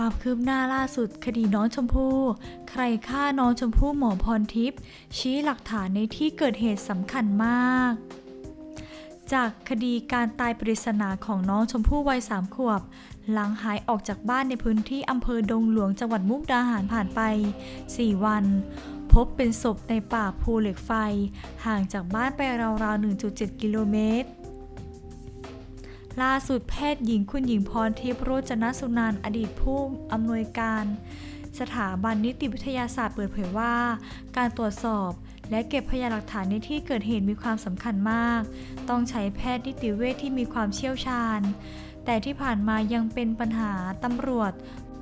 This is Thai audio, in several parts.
ความคืบหน้าล่าสุดคดีน้องชมพู่ ใครฆ่าน้องชมพู่หมอพรทิพย์ชี้หลักฐานในที่เกิดเหตุสำคัญมาก จากคดีการตายปริศนาของน้องชมพู่วัยสามขวบ หลังหายออกจากบ้านในพื้นที่อำเภอดงหลวงจังหวัดมุกดาหารผ่านไป 4 วันพบเป็นศพในป่าภูเหล็กไฟ ห่างจากบ้านไปราวๆ 1.7 กิโลเมตร ล่าสุดแพทย์หญิงคุณหญิงพรทิพย์โรจนสุนันท์อดีตผู้อำนวยการ สถาบันนิติวิทยาศาสตร์เปิดเผยว่า การตรวจสอบและเก็บพยานหลักฐานในที่เกิดเหตุมีความสำคัญมาก ต้องใช้แพทย์นิติเวชที่มีความเชี่ยวชาญ แต่ที่ผ่านมายังเป็นปัญหาตำรวจ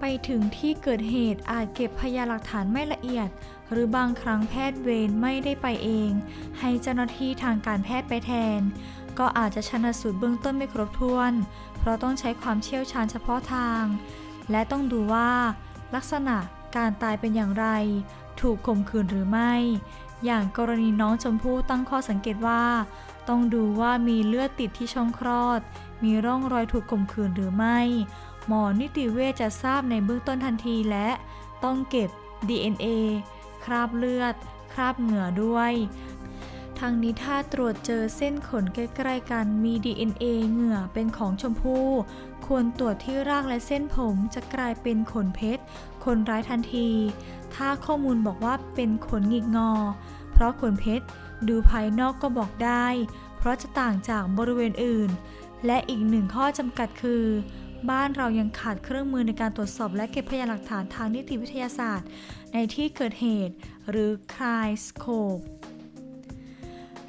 ไปถึงที่เกิดเหตุอาจเก็บพยานหลักฐานไม่ละเอียด หรือบางครั้งแพทย์เวรไม่ได้ไปเอง ให้เจ้าหน้าที่ทางการแพทย์ไปแทน ก็อาจจะชันสูตรเบื้องต้นไม่ครบถ้วน เพราะต้องใช้ความเชี่ยวชาญเฉพาะทาง และต้องดูว่า ลักษณะการตายเป็นอย่างไร ถูกข่มขืนหรือไม่ อย่างกรณีน้องชมพู่ตั้งข้อสังเกตว่า ต้องดูว่ามีเลือดติดที่ช่องคลอด มีร่องรอยถูกข่มขืนหรือไม่ หมอนิติเวชจะทราบในเบื้องต้นทันทีและ ต้องเก็บ DNA คราบเลือด คราบเหงื่อด้วย ทางนี้ถ้าตรวจเจอเส้นขนใกล้ๆกันมี DNA เหงื่อเป็นของชมพู่ ควรตรวจที่รากและเส้นผมจะกลายเป็นขนเพชร คนร้ายทันที ถ้าข้อมูลบอกว่าเป็นขนหงิกงอ เพราะขนเพชรดูภายนอกก็บอกได้ เพราะจะต่างจากบริเวณอื่น และอีกหนึ่งข้อจำกัดคือ บ้านเรายังขาดเครื่องมือในการตรวจสอบและเก็บพยานหลักฐานทางนิติวิทยาศาสตร์ ในที่เกิดเหตุหรือ crime scope ส่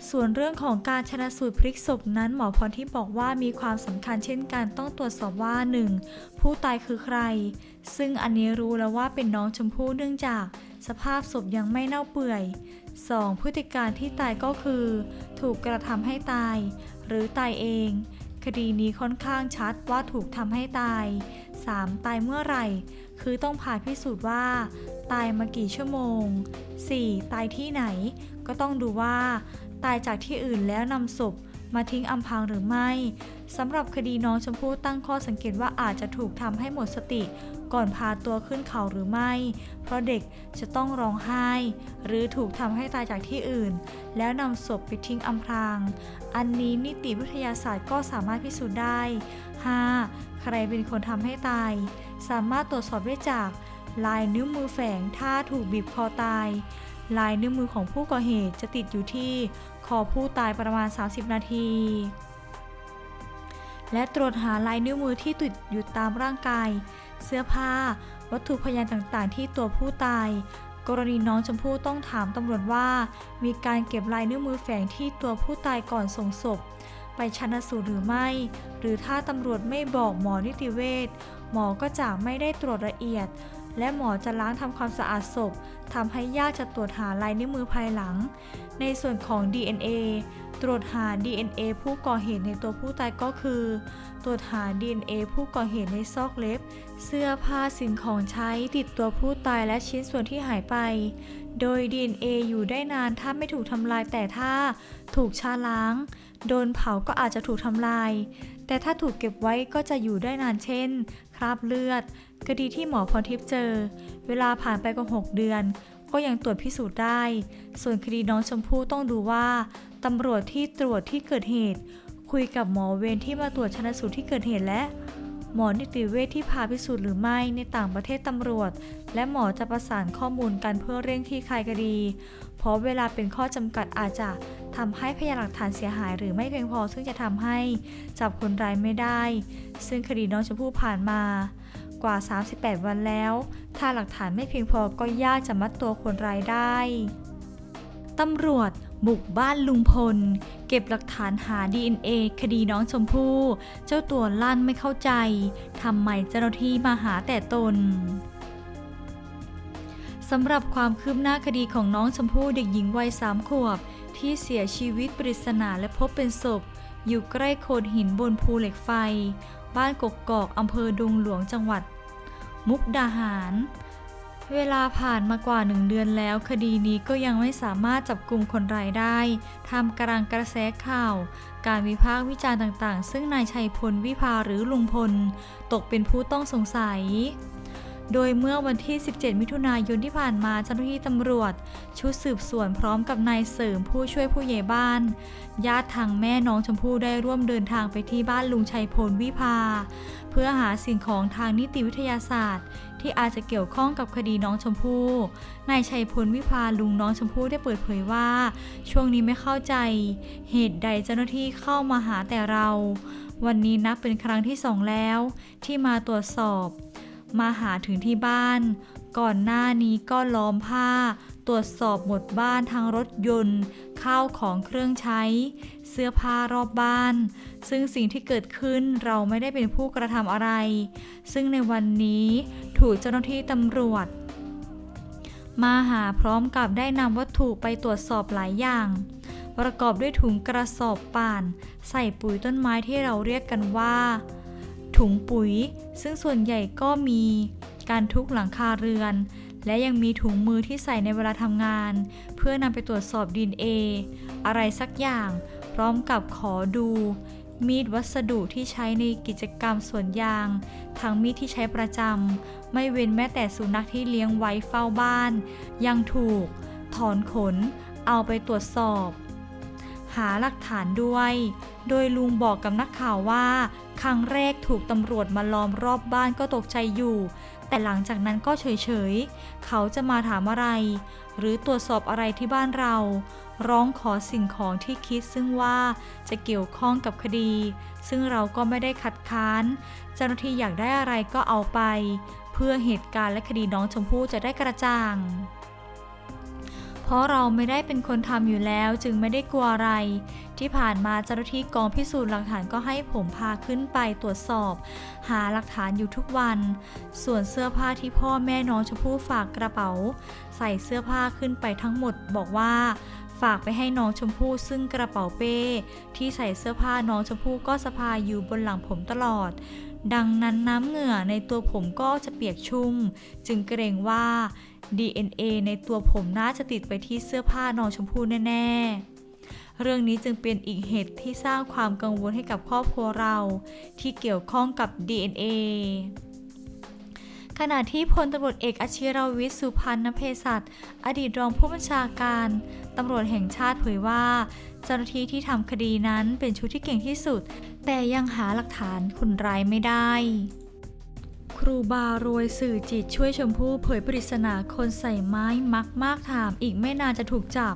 ส่วนเรื่องของการชนะสูตรพลิกศพนั้นหมอพรที่บอกว่ามีความสำคัญเช่นกันต้องตรวจสอบว่า 1. ผู้ตายคือใคร ซึ่งอันนี้รู้แล้วว่าเป็นน้องชมพู่เนื่องจาก สภาพศพยังไม่เน่าเปื่อย 2. พฤติการที่ตายก็คือ ถูกกระทำให้ตาย หรือตายเอง คดีนี้ค่อนข้างชัดว่าถูกทำให้ตาย 3. ตายเมื่อไหร่ คือต้องผ่าพิสูจน์ว่า ตายมากี่ชั่วโมง 4. ตายที่ไหน ก็ต้องดูว่า ตายจากที่อื่นแล้วนำศพมาทิ้งอำพรางหรือไม่สำหรับคดีน้องชมพู่ตั้งข้อสังเกตว่าอาจจะถูกทำให้หมดสติ ก่อนพาตัวขึ้นเขาหรือไม่ เพราะเด็กจะต้องร้องไห้ หรือถูกทำให้ตายจากที่อื่น แล้วนำศพไปทิ้งอำพราง อันนี้นิติวิทยาศาสตร์ก็สามารถพิสูจน์ได้ 5. ใครเป็นคนทำให้ตาย สามารถตรวจสอบได้จาก ลายนิ้วมือแฝงถ้าถูกบีบคอตาย ลายนิ้วมือของผู้ก่อเหตุจะติดอยู่ที่คอผู้ตายประมาณ 30 นาที และตรวจหาลายนิ้วมือที่ติดอยู่ตามร่างกาย เสื้อผ้า วัตถุพยานต่างๆ ที่ตัวผู้ตาย กรณีน้องชมพู่ต้องถามตำรวจว่า มีการเก็บลายนิ้วมือแฝงที่ตัวผู้ตายก่อนส่งศพ ไปชันสูตรหรือไม่ หรือถ้าตำรวจไม่บอกหมอนิติเวชหมอก็จะไม่ได้ตรวจละเอียด และหมอจะล้างทำความสะอาดศพทำให้ยากจะตรวจหาลายนิ้วมือภายหลัง ในส่วนของ DNA ตรวจหา DNA ผู้ก่อเหตุในตัวผู้ตายก็คือ ตรวจหา DNA ผู้ก่อเหตุในซอกเล็บ เสื้อผ้าสิ่งของใช้ติดตัวผู้ตายและชิ้นส่วนที่หายไป โดย DNA อยู่ได้นานถ้าไม่ถูกทำลายแต่ถ้าถูกชาล้าง โดนเผาก็อาจจะถูกทำลาย แต่ถ้าถูกเก็บไว้ก็จะอยู่ได้นานเช่น คราบเลือด คดีที่หมอพรทิพย์เจอ เวลาผ่านไปกว่า 6 เดือน ก็ยังตรวจพิสูจน์ได้ ส่วนคดีน้องชมพู่ต้องดูว่าตำรวจที่ตรวจที่เกิดเหตุ คุยกับหมอเวรที่มาตรวจชนสูตรที่เกิดเหตุและ หมอนิติเวชที่พาพิสูจน์หรือไม่ในต่างประเทศตำรวจ และหมอจะประสานข้อมูลกันเพื่อเร่งคลี่คลายคดี เพราะเวลาเป็นข้อจำกัดอาจจะทำให้พยานหลักฐานเสียหายหรือไม่เพียงพอซึ่งจะทำให้จับคนร้ายไม่ได้ ซึ่งคดีน้องชมพู่ผ่านมา กว่า 38 วันแล้ว ถ้าหลักฐานไม่เพียงพอก็ยากจะมัดตัวคนร้ายได้ตำรวจบุกบ้านลุงพล เก็บหลักฐานหา DNA คดีน้องชมพู่ เจ้าตัวลั่นไม่เข้าใจทำไมเจ้าหน้าที่มาหาแต่ตนสำหรับความคืบหน้าคดีของน้องชมพู่เด็กหญิงวัยสามขวบ ที่เสียชีวิตปริศนาและพบเป็นศพ อยู่ใกล้โขดหินบนภูเหล็กไฟ บ้านกกกอกอำเภอดงหลวงจังหวัด มุกดาหาร เวลาผ่านมากว่าหนึ่งเดือนแล้ว คดีนี้ก็ยังไม่สามารถจับกลุ่มคนร้ายได้ทำกลางกระแสข่าว การวิพากษ์วิจารณ์ต่างๆ ซึ่งนายชัยพลวิภาหรือลุงพล ตกเป็นผู้ต้องสงสัย โดยเมื่อวันที่ 17 มิถุนายนที่ผ่านมาเจ้าหน้าที่ตำรวจ ชุดสืบสวนพร้อมกับนายเสริมผู้ช่วยผู้ใหญ่บ้าน ญาติทางแม่น้องชมพู่ได้ร่วมเดินทางไปที่บ้านลุงชัยพลวิภา เพื่อหาสิ่งของทางนิติวิทยาศาสตร์ ที่อาจจะเกี่ยวข้องกับคดีน้องชมพู่นายชัยพลวิภาลุงน้องชมพู่ได้เปิดเผยว่า ช่วงนี้ไม่เข้าใจ เหตุใดเจ้าหน้าที่เข้ามาหาแต่เรา วันนี้นับเป็นครั้งที่สองแล้ว ที่มาตรวจสอบ มาหาถึงที่บ้าน ก่อนหน้านี้ก็ล้อมผ้า ตรวจสอบหมดบ้านทั้งรถยนต์ ข้าวของเครื่องใช้ เสื้อผ้ารอบบ้าน ซึ่งสิ่งที่เกิดขึ้นเราไม่ได้เป็นผู้กระทำอะไร ซึ่งในวันนี้ถูกเจ้าหน้าที่ตำรวจ มาหาพร้อมกับได้นำวัตถุไปตรวจสอบหลายอย่างประกอบด้วยถุงกระสอบป่าน ใส่ปุ๋ยต้นไม้ที่เราเรียกกันว่า ถุงปุ๋ย ซึ่งส่วนใหญ่ก็มีการทุกหลังคาเรือน และยังมีถุงมือที่ใส่ในเวลาทำงาน เพื่อนำไปตรวจสอบดินเออะไรสักอย่าง พร้อมกับขอดู มีดวัสดุที่ใช้ในกิจกรรมสวนยาง ทั้งมีดที่ใช้ประจำไม่เว้นแม้แต่สุนัขที่เลี้ยงไว้เฝ้าบ้าน ยังถูก ถอนขน เอาไปตรวจสอบ หาหลักฐานด้วย โดยลุงบอกกับนักข่าวว่า ครั้งแรกถูกตำรวจมาล้อมรอบบ้านก็ตกใจอยู่ แต่หลังจากนั้นก็เฉยๆ เขาจะมาถามอะไร หรือตรวจสอบอะไรที่บ้านเรา ร้องขอสิ่งของที่คิดซึ่งว่าจะเกี่ยวข้องกับคดี ซึ่งเราก็ไม่ได้คัดค้าน เจ้าหน้าที่อยากได้อะไรก็เอาไป เพื่อเหตุการณ์และคดีน้องชมพู่จะได้กระจ่าง เพราะเราไม่ได้เป็นคนทำอยู่แล้วจึงไม่ได้กลัวอะไร ที่ผ่านมาเจ้าหน้าที่กองพิสูจน์หลักฐานก็ให้ผมพาขึ้นไปตรวจสอบ หาหลักฐานอยู่ทุกวัน ส่วนเสื้อผ้าที่พ่อแม่น้องชมพู่ฝากกระเป๋า ใส่เสื้อผ้าขึ้นไปทั้งหมดบอกว่าฝากไปให้น้องชมพู่ซึ่งกระเป๋าเป้ ที่ใส่เสื้อผ้าน้องชมพู่ก็สะพายอยู่บนหลังผมตลอด ดังนั้นน้ำเหงื่อในตัวผมก็จะเปียกชุ่ม จึงเกรงว่า DNA ในตัวผมน่าจะติดไปที่เสื้อผ้าน้องชมพู่แน่ ๆเรื่องนี้จึงเป็นอีกเหตุที่สร้างความกังวลให้กับครอบครัวเรา ที่เกี่ยวข้องกับ DNA ขณะที่พลตำรวจเอกอาชิรวิทย์สุพันนเพศัตอดีตรองผู้บัญชาการตำรวจแห่งชาติเผยว่า เจ้าหน้าที่ที่ทำคดีนั้นเป็นชุดที่เก่งที่สุด แต่ยังหาหลักฐานคนร้ายไม่ได้ ครูบารวยสื่อจิตช่วยชมพู่เผยปริศนาคนใส่ไม้มักมากถามอีกไม่นานจะถูกจับ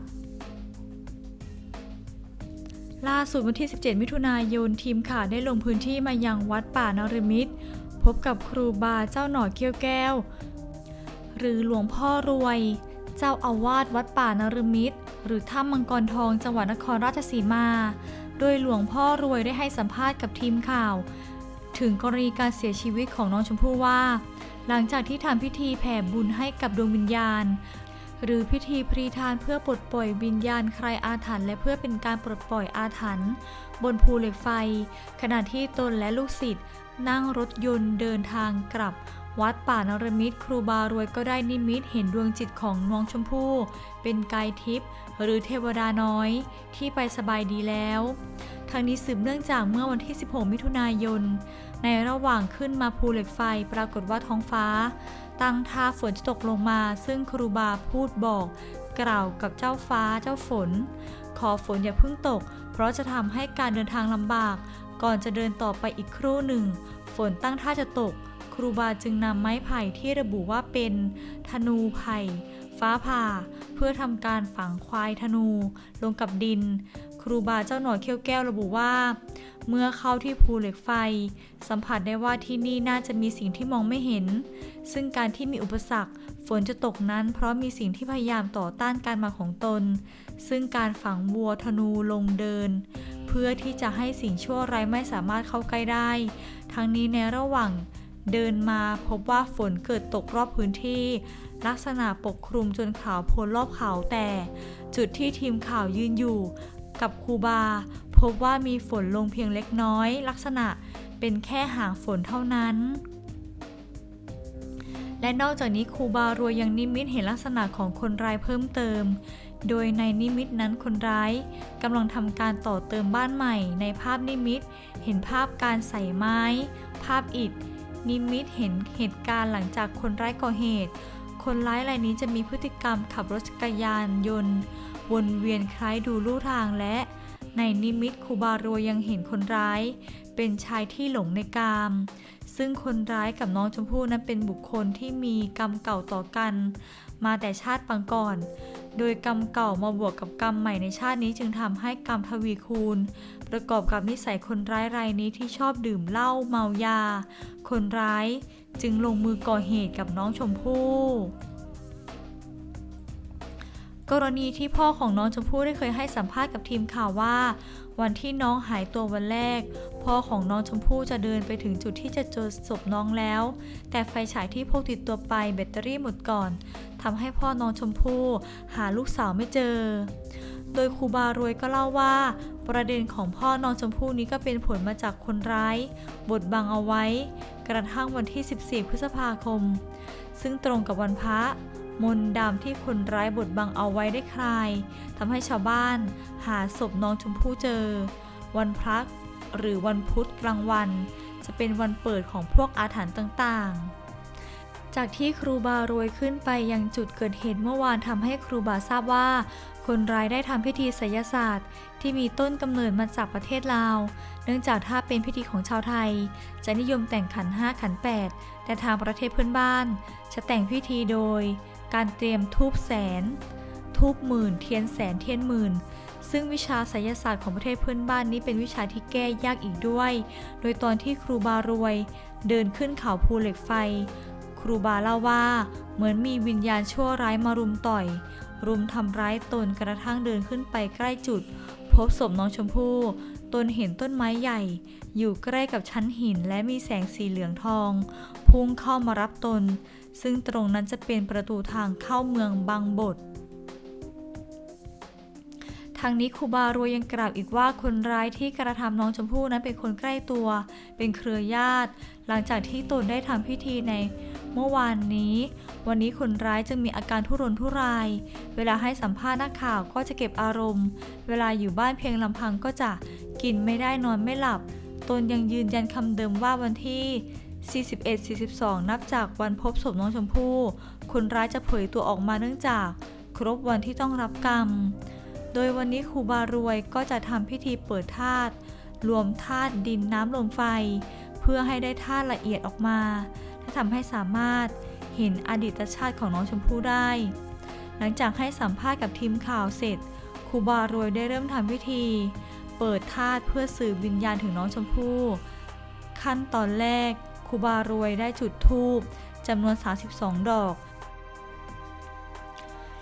ล่าสุดวันที่ 17 มิถุนายนทีมข่าวได้ลงพื้นที่มายังวัดป่านรมิตร พบกับครูบาเจ้าหน่อเกี้ยวแก้ว หรือหลวงพ่อรวย เจ้าอาวาสวัดป่านรมิตร หรือถ้ำมังกรทองจังหวัดนครราชสีมา โดยหลวงพ่อรวยได้ให้สัมภาษณ์กับทีมข่าว ถึงกรณีการเสียชีวิตของน้องชมพู่ว่า หลังจากที่ทำพิธีแผ่บุญให้กับดวงวิญญาณหรือพิธีพรีทานเพื่อปลดปล่อยวิญญาณใครอาถรรพ์และเพื่อเป็นการปลดปล่อยอาถรรพ์บนภูเหล็กไฟ ขณะที่ตนและลูกศิษย์ นั่งรถยนต์เดินทางกลับ วัดป่านรมิตรครูบารวยก็ได้นิมิตเห็นดวงจิตของน้องชมพู่ เป็นกายทิพย์หรือเทวดาน้อย ที่ไปสบายดีแล้วทางนี้สืบเนื่องจากเมื่อวันที่ 16 มิถุนายน ในระหว่างขึ้นมาภูเหล็กไฟปรากฏว่าท้องฟ้า ตั้งท่าฝนจะตกลงมา ซึ่งครูบาพูดบอก กล่าวกับเจ้าฟ้าเจ้าฝน ขอฝนอย่าเพิ่งตก เพราะจะทำให้การเดินทางลำบาก ก่อนจะเดินต่อไปอีกครู่หนึ่ง ฝนตั้งท่าจะตก ครูบาจึงนำไม้ไผ่ที่ระบุว่าเป็น ธนูไผ่ ฟ้าผ่า เพื่อทำการฝังควายธนู ลงกับดิน ครูบาเจ้าหน่อยเขี้ยวแก้วระบุว่า เมื่อเข้าที่ภูเหล็กไฟ สัมผัสได้ว่าที่นี่น่าจะมีสิ่งที่มองไม่เห็น ซึ่งการที่มีอุปสรรค ฝนจะตกนั้น เพราะมีสิ่งที่พยายามต่อต้านการมาของตน ซึ่งการฝังบัวธนูลงเดิน เพื่อที่จะให้สิ่งชั่วร้ายไม่สามารถเข้าใกล้ได้ ทั้งนี้ในระหว่างเดินมาพบว่าฝนเกิดตกรอบพื้นที่ ลักษณะปกคลุมจนขาวโพลนรอบเขาแต่ จุดที่ทีมข่าวยืนอยู่กับคูบา พบว่ามีฝนลงเพียงเล็กน้อย ลักษณะเป็นแค่หางฝนเท่านั้น และนอกจากนี้คูบารวยยังนิมิตเห็นลักษณะของคนร้ายเพิ่มเติม โดยในนิมิตนั้นคนร้ายกำลังทำการต่อเติมบ้านใหม่ ในภาพนิมิต เห็นภาพการใส่ไม้ ภาพอิฐ นิมิตเห็นเหตุการณ์หลังจากคนร้ายก่อเหตุ คนร้ายรายนี้จะมีพฤติกรรมขับรถจักรยานยนต์ วนเวียนคล้ายดูลู่ทางและ ในนิมิตคูบารวยังเห็นคนร้าย เป็นชายที่หลงในกาม ซึ่งคนร้ายกับน้องชมพู่นั้นเป็นบุคคลที่มีกรรมเก่าต่อกัน มาแต่ชาติปางก่อน โดยกรรมเก่ามาบวกกับกรรมใหม่ในชาตินี้จึงทำให้กรรมทวีคูณ ประกอบกับนิสัยคนร้ายรายนี้ที่ชอบดื่มเหล้าเมายา คนร้ายจึงลงมือก่อเหตุกับน้องชมพู่กรณีที่พ่อของน้องชมพู่ได้เคยให้สัมภาษณ์กับทีมข่าวว่า วันที่น้องหายตัววันแรก พ่อของน้องชมพู่จะเดินไปถึงจุดที่จะเจอศพน้องแล้ว แต่ไฟฉายที่พกติดตัวไปแบตเตอรี่หมดก่อนทำให้พ่อน้องชมพู่หาลูกสาวไม่เจอ โดยครูบารวยก็เล่าว่า ประเด็นของพ่อน้องชมพู่นี้ก็เป็นผลมาจากคนร้าย บดบังเอาไว้ กระทั่งวันที่ 14 พฤษภาคม ซึ่งตรงกับวันพระ มนต์ดำที่คนร้ายบดบังเอาไว้ได้คลายทำให้ชาวบ้านหาศพน้องชมพู่เจอ วันพระหรือวันพุธกลางวัน จะเป็นวันเปิดของพวกอาถรรพ์ต่างๆ จากที่ครูบารวยขึ้นไปยังจุดเกิดเหตุเมื่อวานทำให้ครูบาทราบว่า คนร้ายได้ทำพิธีไสยศาสตร์ ที่มีต้นกำเนิดมาจากประเทศลาว เนื่องจากถ้าเป็นพิธีของชาวไทย จะนิยมแต่งขันห้าขันแปดแต่ทางประเทศเพื่อนบ้าน จะแต่งพิธีโดย การเตรียมทูบแสน ทูบหมื่น เทียนแสนเทียนหมื่น ซึ่งวิชาไสยศาสตร์ของประเทศเพื่อนบ้านนี้เป็นวิชาที่แก้ยากอีกด้วย โดยตอนที่ครูบารวย เดินขึ้นเขาภูเหล็กไฟ ครูบาเล่าว่า เหมือนมีวิญญาณชั่วร้ายมารุมต่อย รุมทำร้ายตนกระทั่งเดินขึ้นไปใกล้จุด พบศพน้องชมพู่ตนเห็นต้นไม้ใหญ่ อยู่ใกล้กับชั้นหินและมีแสงสีเหลืองทอง พุ่งเข้ามารับตน ซึ่งตรงนั้นจะเป็นประตูทางเข้าเมืองบางบททางนี้ครูบารวยยังกล่าวอีกว่าคนร้ายที่กระทำน้องชมพู่นั้นเป็นคนใกล้ตัว เป็นเครือญาติ หลังจากที่ตนได้ทำพิธีในเมื่อวานนี้ วันนี้คนร้ายจึงมีอาการทุรนทุราย เวลาให้สัมภาษณ์นักข่าวก็จะเก็บอารมณ์ เวลาอยู่บ้านเพียงลำพังก็จะกินไม่ได้นอนไม่หลับ ตนยังยืนยันคำเดิมว่าวันที่ 41-42 นับจากวันพบศพน้องชมพู่ คนร้ายจะเผยตัวออกมาเนื่องจาก ครบวันที่ต้องรับกรรม โดยวันนี้ครูบารวยก็จะทำพิธีเปิดธาตุรวมธาตุดินน้ำลมไฟ เพื่อให้ได้ธาตุละเอียดออกมา และทำให้สามารถเห็นอดีตชาติของน้องชมพู่ได้ หลังจากให้สัมภาษณ์กับทีมข่าวเสร็จครูบารวยได้เริ่มทำพิธี เปิดธาตุเพื่อสื่อวิญญาณถึงน้องชมพู่ ขั้นตอนแรก ครูบารวยได้จุดธูปจำนวน 32 ดอก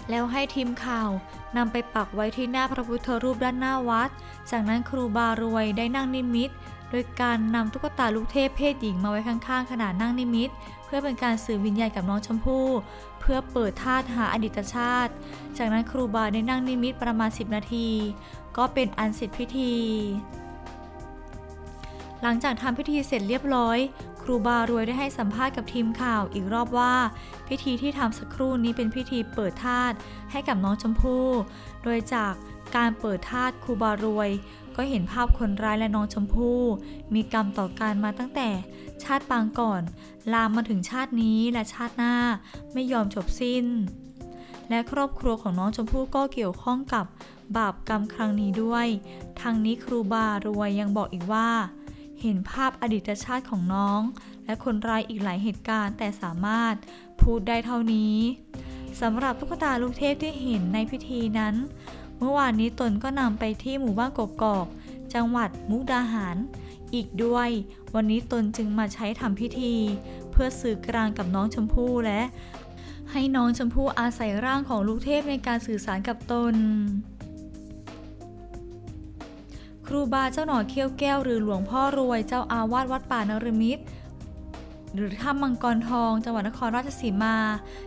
แล้วให้ทีมข่าวนำไปปักไว้ที่หน้าพระพุทธรูปด้านหน้าวัด จากนั้นครูบารวยได้นั่งนิมิต โดยการนำตุ๊กตาลูกเทพเพศหญิงมาไว้ข้างๆขณะนั่งนิมิต เพื่อเป็นการสื่อวิญญาณกับน้องชมพู่ เพื่อเปิดธาตุหาอดีตชาติ จากนั้นครูบาได้นั่งนิมิตประมาณ 10 นาที ก็เป็นอันเสร็จพิธีหลังจากทำพิธีเสร็จเรียบร้อย รูบารวยได้ให้สัมภาษณ์กับทีมข่าวอีกรอบว่า พิธีที่ทำสักครู่นี้เป็นพิธีเปิดธาตุให้กับน้องชมพู่ โดยจากการเปิดธาตุครูบารวย ก็เห็นภาพคนร้ายและน้องชมพู่ มีกรรมต่อกันมาตั้งแต่ชาติปางก่อน ลามมาถึงชาตินี้และชาติหน้าไม่ยอมจบสิ้น และครอบครัวของน้องชมพู่ก็เกี่ยวข้องกับบาปกรรมครั้งนี้ด้วย ทางนี้ครูบารวยยังบอกอีกว่า เห็นภาพอดีตชาติของน้อง และคนร้ายอีกหลายเหตุการณ์แต่สามารถพูดได้เท่านี้สำหรับตุ๊กตาลูกเทพที่เห็นในพิธีนั้น เมื่อวานนี้ตนก็นำไปที่หมู่บ้านกกอก จังหวัดมุกดาหาร อีกด้วย วันนี้ตนจึงมาใช้ทำพิธี เพื่อสื่อกลางกับน้องชมพู่และ ให้น้องชมพู่อาศัยร่างของลูกเทพในการสื่อสารกับตน ครูบาเจ้าหน่อเขี้ยวแก้วหรือหลวงพ่อรวยเจ้าอาวาสวัดป่านรมิตรหรือถ้ำมังกรทองจังหวัดนครราชสีมา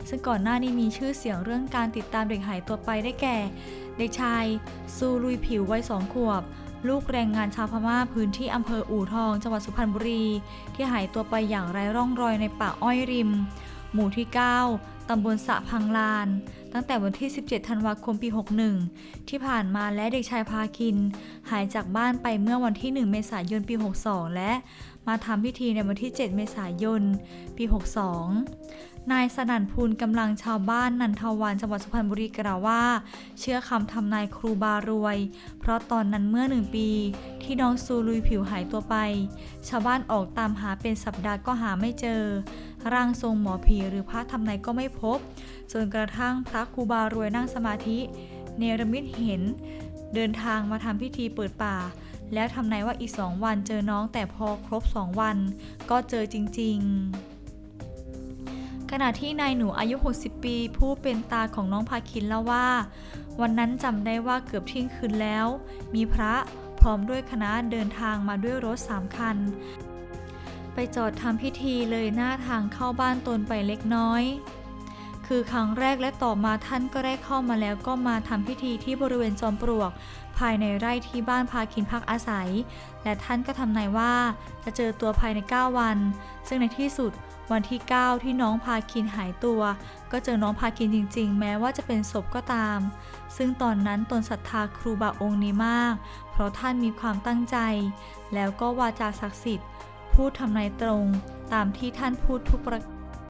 ซึ่งก่อนหน้านี้มีชื่อเสียงเรื่องการติดตามเด็กหายตัวไปได้แก่ เด็กชาย ซูลุยผิววัยสองขวบ ลูกแรงงานชาวพม่าพื้นที่อำเภออู่ทอง จังหวัดสุพรรณบุรี ที่หายตัวไปอย่างไร้ร่องรอยในป่าอ้อยริม หมู่ที่ 9 ตำบลสะพังลาน ตั้งแต่วันที่ 17 ธันวาคมปี 61 ที่ผ่านมาและเด็กชายพาคิน หายจากบ้านไปเมื่อวันที่ 1 เมษายนปี 62 และมาทำพิธีในวันที่ 7 เมษายนปี 62 นายสนั่นภูลกำลังชาวบ้านนันทวันจังหวัดสุพรรณบุรีกล่าวว่า เชื่อคำทำนายครูบารวย เพราะตอนนั้นเมื่อหนึ่งปี ที่น้องซูลุยผิวหายตัวไป ชาวบ้านออกตามหาเป็นสัปดาห์ก็หาไม่เจอ ร่างทรงหมอผีหรือพระทำนายก็ไม่พบ จนกระทั่งพระครูบารวยนั่งสมาธิ เนรมิตเห็น เดินทางมาทำพิธีเปิดป่า แล้วทำนายว่าอีกสองวันเจอน้องแต่พอครบสองวัน ก็เจอจริง ๆขณะที่นายหนูอายุ 60 ปี ผู้เป็นตาของน้องพาคินเล่าว่า วันนั้นจำได้ว่าเกือบเที่ยงคืนแล้ว มีพระพร้อมด้วยคณะเดินทางมาด้วยรถสามคัน ไปจอดทำพิธีเลยหน้าทางเข้าบ้านตนไปเล็กน้อย คือครั้งแรกและต่อมาท่านก็ได้เข้ามาแล้วก็มาทำพิธีที่บริเวณจอมปลวก ภายในไร่ที่บ้านพาคินพักอาศัย และท่านก็ทำนายว่าจะเจอตัวภายใน 9 วัน ซึ่งในที่สุดวันที่ 9 ที่น้องพาคินหายตัว ก็เจอน้องพาคินจริง ๆ แม้ว่าจะเป็นศพก็ตาม ซึ่งตอนนั้นตนศรัทธาครูบาองค์นี้มาก เพราะท่านมีความตั้งใจ แล้วก็วาจาศักดิ์สิทธิ์ พูดทำนายตรง ตามที่ท่านพูดทุกประ